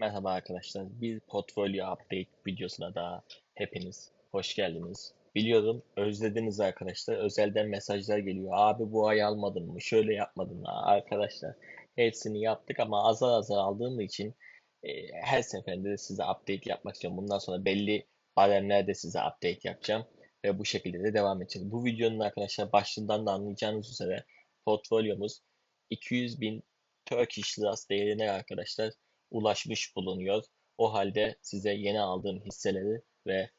Merhaba arkadaşlar. Bir portfolyo update videosuna daha hepiniz hoş geldiniz. Biliyorum özlediniz arkadaşlar. Özelden mesajlar geliyor. Abi bu ay almadın mı? Şöyle yapmadın mı? Arkadaşlar hepsini yaptık ama azar azar aldığım için e, her seferinde de size update yapmak istiyorum. Bundan sonra belli alemlerde size update yapacağım. Ve bu şekilde de devam edeceğiz. Bu videonun arkadaşlar başlığından da anlayacağınız üzere portfolyomuz 200 bin Turkish Liras değerine arkadaşlar ulaşmış bulunuyor. O halde size yeni aldığım hisseleri ve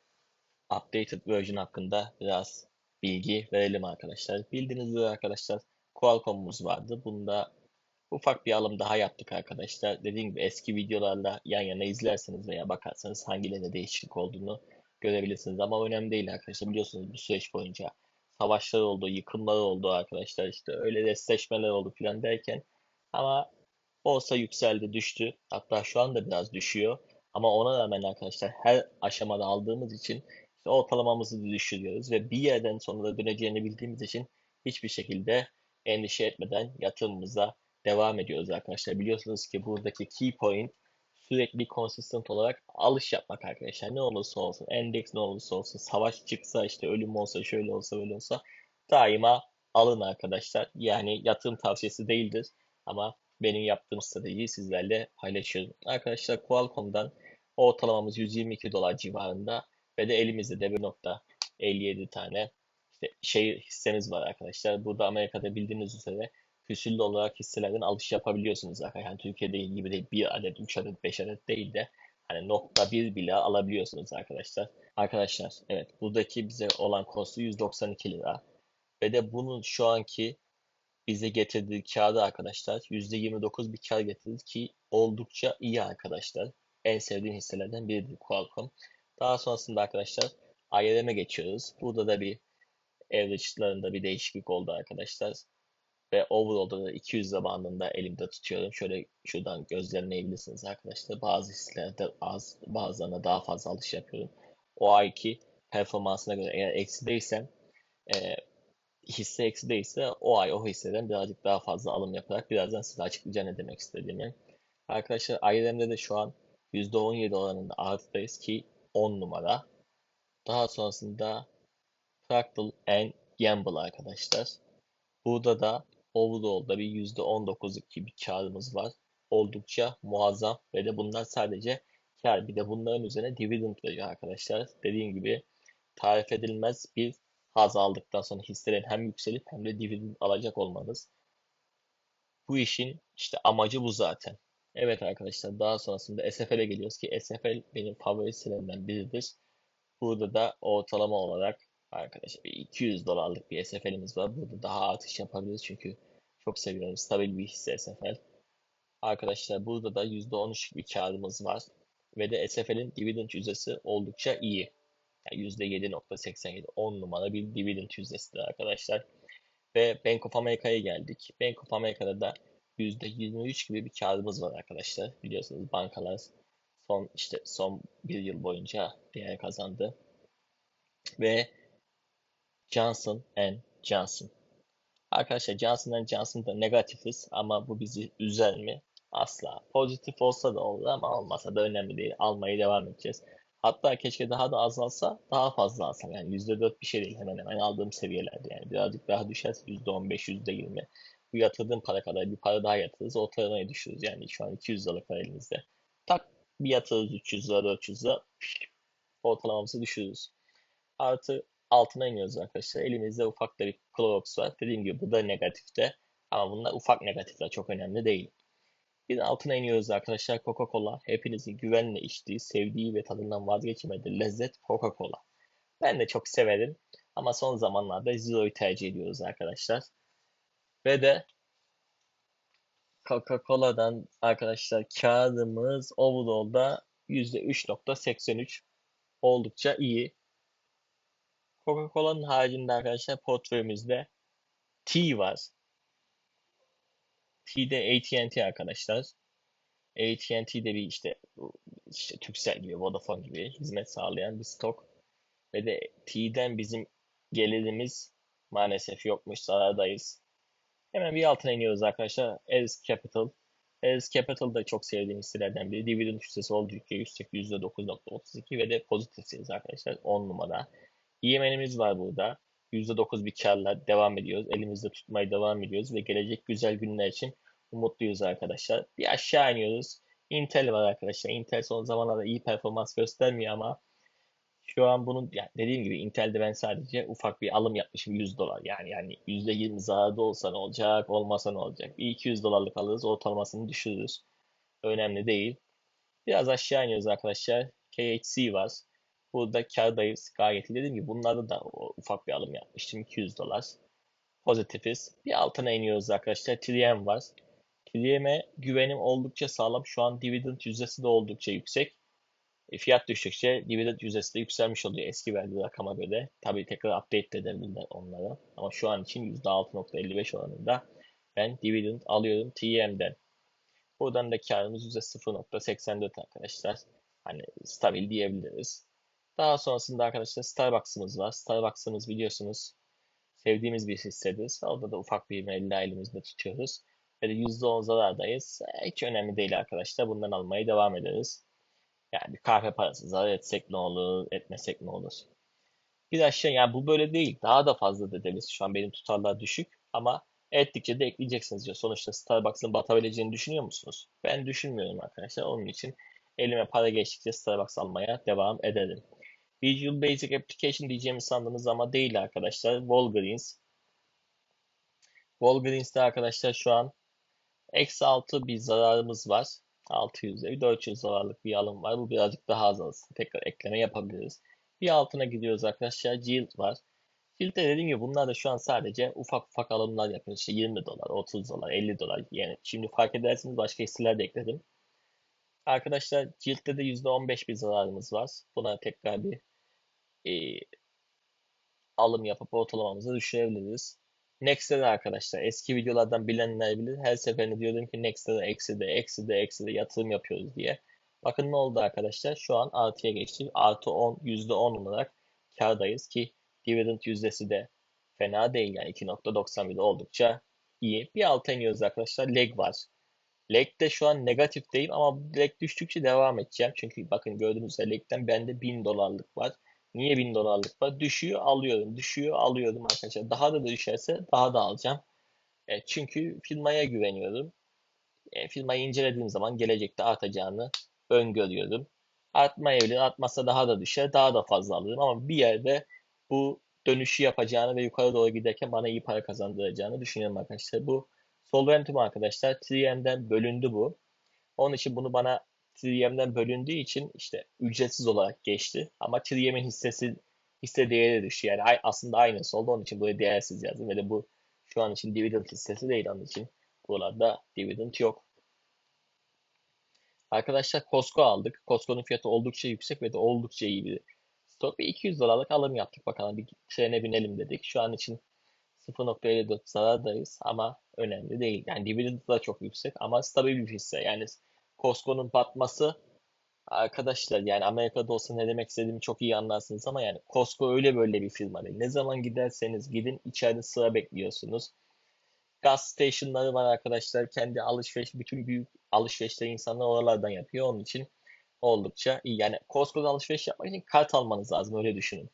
updated version hakkında biraz bilgi verelim arkadaşlar. Bildiğiniz üzere arkadaşlar Qualcomm'umuz vardı. Bunda ufak bir alım daha yaptık arkadaşlar. Dediğim gibi eski videolarla yan yana izlerseniz veya bakarsanız hangilerinde değişiklik olduğunu görebilirsiniz. Ama önemli değil arkadaşlar. Biliyorsunuz bu süreç boyunca savaşlar oldu, yıkımlar oldu arkadaşlar. İşte öyle desteşmeler oldu filan derken ama Borsa yükseldi, düştü. Hatta şu anda biraz düşüyor. Ama ona rağmen arkadaşlar her aşamada aldığımız için işte ortalamamızı düşürüyoruz ve bir yerden sonra da döneceğini bildiğimiz için hiçbir şekilde endişe etmeden yatırımımıza devam ediyoruz arkadaşlar. Biliyorsunuz ki buradaki key point sürekli consistent olarak alış yapmak arkadaşlar. Ne olursa olsun, endeks ne olursa olsun, savaş çıksa işte ölüm olsa, şöyle olsa, böyle olsa daima alın arkadaşlar. Yani yatırım tavsiyesi değildir ama benim yaptığım stratejiyi sizlerle paylaşıyorum. Arkadaşlar Qualcomm'dan ortalamamız 122 dolar civarında ve de elimizde de 1.57 tane işte şey hissemiz var arkadaşlar. Burada Amerika'da bildiğiniz üzere küsüllü olarak hisselerden alış yapabiliyorsunuz arkadaşlar. Yani Türkiye'de gibi değil bir adet, 3 adet, 5 adet değil de hani nokta bir bile alabiliyorsunuz arkadaşlar. Arkadaşlar evet buradaki bize olan kostu 192 lira. Ve de bunun şu anki bize getirdiği kârı arkadaşlar %29 bir kar getirdi ki oldukça iyi arkadaşlar. En sevdiğim hisselerden biridir Qualcomm. Daha sonrasında arkadaşlar IRM'e geçiyoruz. Burada da bir average'larında bir değişiklik oldu arkadaşlar. Ve overall'da da 200 bandında elimde tutuyorum. Şöyle şuradan gözlemleyebilirsiniz arkadaşlar. Bazı hisselerde az, bazılarına daha fazla alış yapıyorum. O ayki performansına göre eğer eksideysem e, hisse eksi ise o ay o hisseden birazcık daha fazla alım yaparak birazdan size açıklayacağım ne demek istediğimi. Arkadaşlar IRM'de de şu an %17 oranında artıdayız ki 10 numara. Daha sonrasında Fractal and Gamble arkadaşlar. Burada da overall'da bir %19'luk gibi bir karımız var. Oldukça muazzam ve de bunlar sadece kar. Bir de bunların üzerine dividend veriyor arkadaşlar. Dediğim gibi tarif edilmez bir haz aldıktan sonra hisselerin hem yükselip hem de dividend alacak olmanız. Bu işin işte amacı bu zaten. Evet arkadaşlar daha sonrasında SFL'e geliyoruz ki SFL benim favori hisselerimden biridir. Burada da ortalama olarak arkadaşlar bir 200 dolarlık bir SFL'imiz var. Burada daha artış yapabiliriz çünkü çok seviyorum. Stabil bir hisse SFL. Arkadaşlar burada da %13 bir karımız var. Ve de SFL'in dividend yüzdesi oldukça iyi. Yani %7.87 10 numara bir dividend yüzdesidir arkadaşlar. Ve Bank of America'ya geldik. Bank of America'da da %23 gibi bir karımız var arkadaşlar. Biliyorsunuz bankalar son işte son bir yıl boyunca değer kazandı. Ve Johnson Johnson. Arkadaşlar Johnson Johnson'da negatifiz ama bu bizi üzer mi? Asla. Pozitif olsa da olur ama olmasa da önemli değil. Almaya devam edeceğiz. Hatta keşke daha da azalsa daha fazla alsam. Yani %4 bir şey değil hemen hemen aldığım seviyelerde. Yani birazcık daha düşerse %15, %20. Bu yatırdığım para kadar bir para daha yatırırız. Ortalamaya düşürürüz. Yani şu an 200 liralık var elimizde. Tak bir yatırırız 300 lira, 400 lira. Ortalamamızı düşürürüz. Artı altına iniyoruz arkadaşlar. Elimizde ufak da bir Clorox var. Dediğim gibi bu da negatifte. Ama bunlar ufak negatifler. Çok önemli değil. Bir altına iniyoruz arkadaşlar. Coca-Cola. Hepinizin güvenle içtiği, sevdiği ve tadından vazgeçemediği lezzet Coca-Cola. Ben de çok severim. Ama son zamanlarda Zero'yu tercih ediyoruz arkadaşlar. Ve de Coca-Cola'dan arkadaşlar kağıdımız overall'da %3.83 oldukça iyi. Coca-Cola'nın haricinde arkadaşlar portföyümüzde T var. T'de AT&T arkadaşlar. AT&T'de bir işte, işte Turkcell gibi, Vodafone gibi hizmet sağlayan bir stok. Ve de T'den bizim gelirimiz maalesef yokmuş, zarardayız. Hemen bir altına iniyoruz arkadaşlar. Ares Capital. As Capital da çok sevdiğim hisselerden biri. Dividend hissesi oldukça yüksek %9.32 ve de pozitifsiniz arkadaşlar 10 numara. EMN'imiz var burada. %9 bir karla devam ediyoruz. Elimizde tutmaya devam ediyoruz ve gelecek güzel günler için umutluyuz arkadaşlar. Bir aşağı iniyoruz. Intel var arkadaşlar. Intel son zamanlarda iyi performans göstermiyor ama şu an bunun yani dediğim gibi Intel'de ben sadece ufak bir alım yapmışım 100 dolar. Yani yani %20 zararda olsa ne olacak, olmasa ne olacak? Bir 200 dolarlık alırız, ortalamasını düşürürüz. Önemli değil. Biraz aşağı iniyoruz arkadaşlar. KHC var. Burada kardayız. Gayet iyi. Dediğim gibi bunlarda da ufak bir alım yapmıştım. 200 dolar. Pozitifiz. Bir altına iniyoruz arkadaşlar. TDM var. TDM'e güvenim oldukça sağlam. Şu an dividend yüzdesi de oldukça yüksek. E, fiyat düştükçe dividend yüzdesi de yükselmiş oluyor eski verdiği rakama göre. Tabii tekrar update de edebilirler onlara. Ama şu an için %6.55 oranında ben dividend alıyorum TM'den. Buradan da karımız %0.84 arkadaşlar. Hani stabil diyebiliriz. Daha sonrasında arkadaşlar Starbucks'ımız var. Starbucks'ımız biliyorsunuz sevdiğimiz bir hissedir. Orada da ufak bir meblağ elimizde tutuyoruz. De %10 zarardayız. E, hiç önemli değil arkadaşlar. Bundan almaya devam ederiz. Yani bir kahve parası zarar etsek ne olur, etmesek ne olur. Bir aşağı yani bu böyle değil. Daha da fazla dediniz. Şu an benim tutarlar düşük ama ettikçe de ekleyeceksiniz diyor. Sonuçta Starbucks'ın batabileceğini düşünüyor musunuz? Ben düşünmüyorum arkadaşlar. Onun için elime para geçtikçe Starbucks almaya devam edelim. Visual Basic Application diyeceğimi sandınız ama değil arkadaşlar. Walgreens. Walgreens'te arkadaşlar şu an eksi 6 bir zararımız var. 600'e 400 dolarlık bir alım var. Bu birazcık daha azalsın. Tekrar ekleme yapabiliriz. Bir altına gidiyoruz arkadaşlar. Yield var. Yield'de dediğim gibi bunlar da şu an sadece ufak ufak alımlar yapıyoruz. İşte 20 dolar, 30 dolar, 50 dolar. Yani şimdi fark edersiniz başka hisseler de ekledim. Arkadaşlar Yield'de de %15 bir zararımız var. Buna tekrar bir e, alım yapıp ortalamamızı düşürebiliriz. Next'te arkadaşlar eski videolardan bilenler bilir. Her seferinde diyordum ki Next'te de eksi de eksi de eksi de yatırım yapıyoruz diye. Bakın ne oldu arkadaşlar. Şu an artıya geçtik. Artı 10, %10 olarak kardayız ki dividend yüzdesi de fena değil. Yani 2.91 oldukça iyi. Bir alta iniyoruz arkadaşlar. Leg var. Leg de şu an negatif ama leg düştükçe devam edeceğim. Çünkü bakın gördüğünüz üzere legden bende 1000 dolarlık var. Niye 1000 dolarlık var? Düşüyor alıyorum. Düşüyor alıyorum arkadaşlar. Daha da düşerse daha da alacağım. E, çünkü firmaya güveniyorum. E, firmayı incelediğim zaman gelecekte artacağını öngörüyorum. Artmayabilir. Artmazsa daha da düşer. Daha da fazla alırım. Ama bir yerde bu dönüşü yapacağını ve yukarı doğru giderken bana iyi para kazandıracağını düşünüyorum arkadaşlar. Bu Solventum arkadaşlar 3M'den bölündü bu. Onun için bunu bana 3M'den bölündüğü için işte ücretsiz olarak geçti. Ama 3M'in hissesi hisse değeri düştü. Yani aslında aynısı oldu. Onun için buraya değersiz yazdım. Ve de bu şu an için dividend hissesi değil onun için. Buralarda dividend yok. Arkadaşlar Costco aldık. Costco'nun fiyatı oldukça yüksek ve de oldukça iyi bir stok. Bir 200 dolarlık alım yaptık bakalım. Bir trene binelim dedik. Şu an için 0.54 zarardayız ama önemli değil. Yani dividend da çok yüksek ama stabil bir hisse. Yani Costco'nun batması arkadaşlar yani Amerika'da olsa ne demek istediğimi çok iyi anlarsınız ama yani Costco öyle böyle bir firma değil. Ne zaman giderseniz gidin içeride sıra bekliyorsunuz. Gas stationları var arkadaşlar. Kendi alışveriş, bütün büyük alışverişleri insanlar oralardan yapıyor. Onun için oldukça iyi. Yani Costco'da alışveriş yapmak için kart almanız lazım. Öyle düşünün.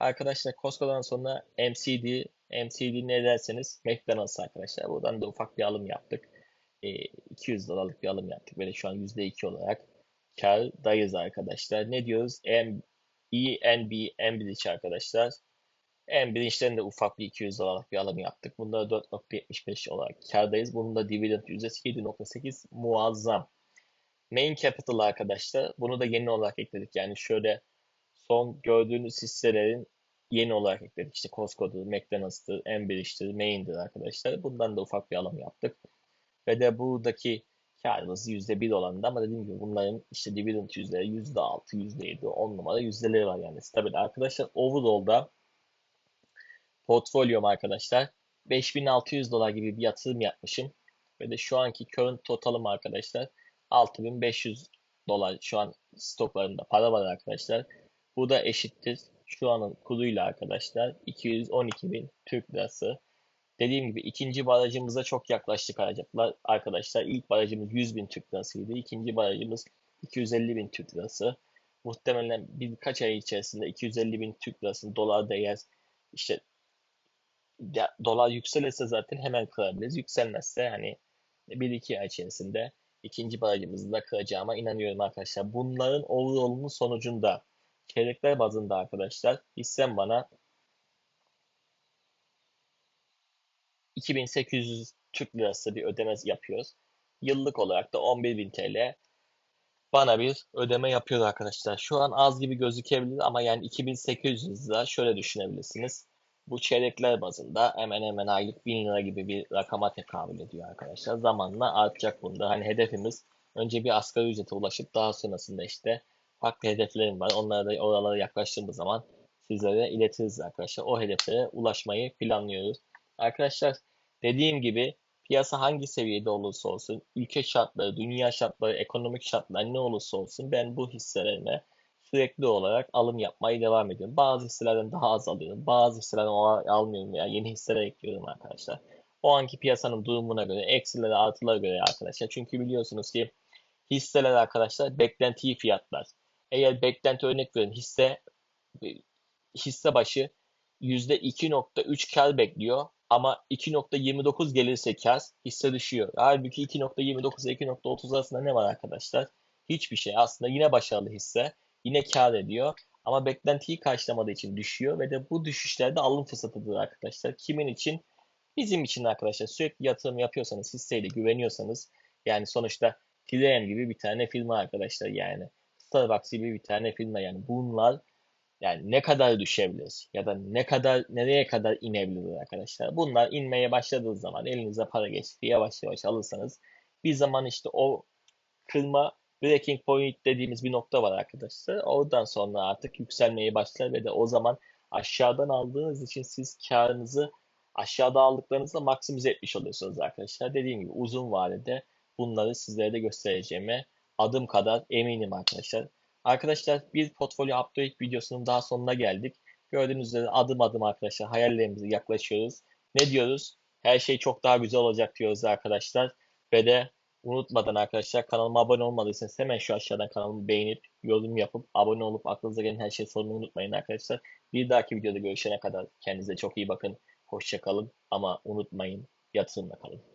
Arkadaşlar Costco'dan sonra MCD, MCD ne derseniz McDonald's arkadaşlar. Buradan da ufak bir alım yaptık. 200 dolarlık bir alım yaptık. Böyle şu an %2 olarak kardayız arkadaşlar. Ne diyoruz? M, ENB, Enbridge arkadaşlar. Enbridge'den de ufak bir 200 dolarlık bir alım yaptık. Bunda 4.75 olarak kardayız. Bunun da dividend yüzdesi 7.8 muazzam. Main Capital arkadaşlar. Bunu da yeni olarak ekledik. Yani şöyle son gördüğünüz hisselerin yeni olarak ekledik. İşte Costco'dur, McDonald's'tır, Enbridge'dir, Main'dir arkadaşlar. Bundan da ufak bir alım yaptık. Ve de buradaki karımız %1 olanında ama dediğim gibi bunların işte dividend yüzdeleri %6, %7, 10 numara yüzdeleri var yani stabil. Arkadaşlar overall'da portfolyom arkadaşlar 5600 dolar gibi bir yatırım yapmışım. Ve de şu anki current totalım arkadaşlar 6500 dolar şu an stoklarında para var arkadaşlar. Bu da eşittir şu anın kuruyla arkadaşlar 212 bin Türk lirası Dediğim gibi ikinci barajımıza çok yaklaştık arkadaşlar. İlk barajımız 100 bin Türk lirasıydı. İkinci barajımız 250 bin Türk lirası. Muhtemelen birkaç ay içerisinde 250 bin Türk lirasını dolar değer işte ya, dolar yükselirse zaten hemen kırabiliriz. Yükselmezse hani bir iki ay içerisinde ikinci barajımızı da kıracağıma inanıyorum arkadaşlar. Bunların overall'unun sonucunda çeyrekler bazında arkadaşlar hissem bana 2800 Türk Lirası bir ödeme yapıyoruz. Yıllık olarak da 11.000 TL bana bir ödeme yapıyor arkadaşlar. Şu an az gibi gözükebilir ama yani 2800 lira şöyle düşünebilirsiniz. Bu çeyrekler bazında hemen hemen aylık 1000 lira gibi bir rakama tekabül ediyor arkadaşlar. Zamanla artacak bunda. Hani hedefimiz önce bir asgari ücrete ulaşıp daha sonrasında işte farklı hedeflerim var. Onlara da oralara yaklaştığımız zaman sizlere iletiriz arkadaşlar. O hedeflere ulaşmayı planlıyoruz. Arkadaşlar dediğim gibi piyasa hangi seviyede olursa olsun, ülke şartları, dünya şartları, ekonomik şartlar ne olursa olsun ben bu hisselerime sürekli olarak alım yapmaya devam ediyorum. Bazı hisselerden daha az alıyorum. Bazı hisselerden almıyorum veya yeni hisseler ekliyorum arkadaşlar. O anki piyasanın durumuna göre, eksilere, artılara göre arkadaşlar. Çünkü biliyorsunuz ki hisseler arkadaşlar beklentiyi fiyatlar. Eğer beklenti örnek verin hisse hisse başı %2.3 kar bekliyor ama 2.29 gelirse kar hisse düşüyor. Halbuki 2.29 ile 2.30 arasında ne var arkadaşlar? Hiçbir şey. Aslında yine başarılı hisse. Yine kar ediyor. Ama beklentiyi karşılamadığı için düşüyor ve de bu düşüşlerde alım fırsatıdır arkadaşlar. Kimin için? Bizim için arkadaşlar. Sürekli yatırım yapıyorsanız, hisseyle güveniyorsanız yani sonuçta Tileem gibi bir tane firma arkadaşlar yani. Starbucks gibi bir tane firma yani. Bunlar yani ne kadar düşebilir ya da ne kadar nereye kadar inebilir arkadaşlar. Bunlar inmeye başladığı zaman elinize para geçti yavaş yavaş alırsanız bir zaman işte o kırma breaking point dediğimiz bir nokta var arkadaşlar. Oradan sonra artık yükselmeye başlar ve de o zaman aşağıdan aldığınız için siz karınızı aşağıda aldıklarınızla maksimize etmiş oluyorsunuz arkadaşlar. Dediğim gibi uzun vadede bunları sizlere de göstereceğime adım kadar eminim arkadaşlar. Arkadaşlar bir portfolyo update videosunun daha sonuna geldik. Gördüğünüz üzere adım adım arkadaşlar hayallerimize yaklaşıyoruz. Ne diyoruz? Her şey çok daha güzel olacak diyoruz arkadaşlar. Ve de unutmadan arkadaşlar kanalıma abone olmadıysanız hemen şu aşağıdan kanalımı beğenip yorum yapıp abone olup aklınıza gelen her şeyi sormayı unutmayın arkadaşlar. Bir dahaki videoda görüşene kadar kendinize çok iyi bakın. Hoşçakalın ama unutmayın yatırımla kalın.